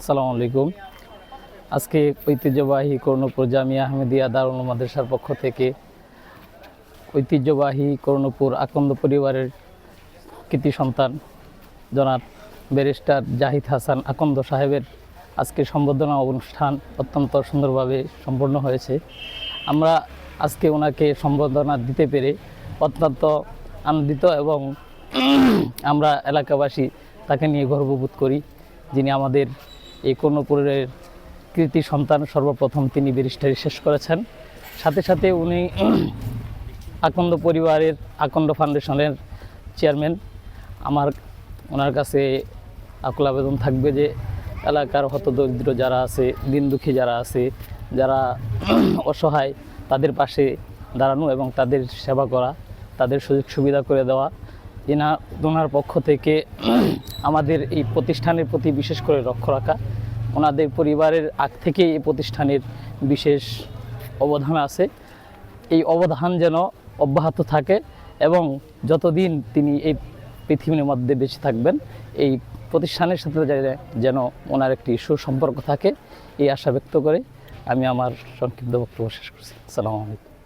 আসসালামু আলাইকুম। আজকে ঐতিহ্যবাহী কর্ণপুর জামিয়া আহমেদিয়া দারুল মাদ্রাসার পক্ষ থেকে ঐতিহ্যবাহী কর্ণপুর আকন্দ পরিবারের কৃতি সন্তান জনাব ব্যারিস্টার জাহিদ হাসান আকন্দ সাহেবের আজকে সম্বর্ধনা অনুষ্ঠান অত্যন্ত সুন্দরভাবে সম্পন্ন হয়েছে। আমরা আজকে ওনাকে সম্বর্ধনা দিতে পেরে অত্যন্ত আনন্দিত এবং আমরা এলাকাবাসী তাকে নিয়ে গর্ববোধ করি, যিনি আমাদের এই কর্ণপুরের কৃতি সন্তান সর্বপ্রথম তিনি ব্যারিস্টারি শেষ করেছেন। সাথে সাথে উনি আকন্দ পরিবারের আকন্দ ফাউন্ডেশনের চেয়ারম্যান। আমার, ওনার কাছে আকুল আবেদন থাকবে যে এলাকার হতদরিদ্র যারা আছে, দিন দুঃখী যারা আছে, যারা অসহায়, তাদের পাশে দাঁড়ানো এবং তাদের সেবা করা, তাদের সুযোগ সুবিধা করে দেওয়া। এনা ওনার পক্ষ থেকে আমাদের এই প্রতিষ্ঠানের প্রতি বিশেষ করে লক্ষ্য রাখা। ওনাদের পরিবারের আগ থেকে এই প্রতিষ্ঠানের বিশেষ অবদান আছে। এই অবদান যেন অব্যাহত থাকে এবং যতদিন তিনি এই পৃথিবীর মধ্যে বেঁচে থাকবেন, এই প্রতিষ্ঠানের সাথে যেন ওনার একটি সুসম্পর্ক থাকে, এই আশা ব্যক্ত করে আমি আমার সংক্ষিপ্ত বক্তব্য শেষ করছি। আসসালামু আলাইকুম।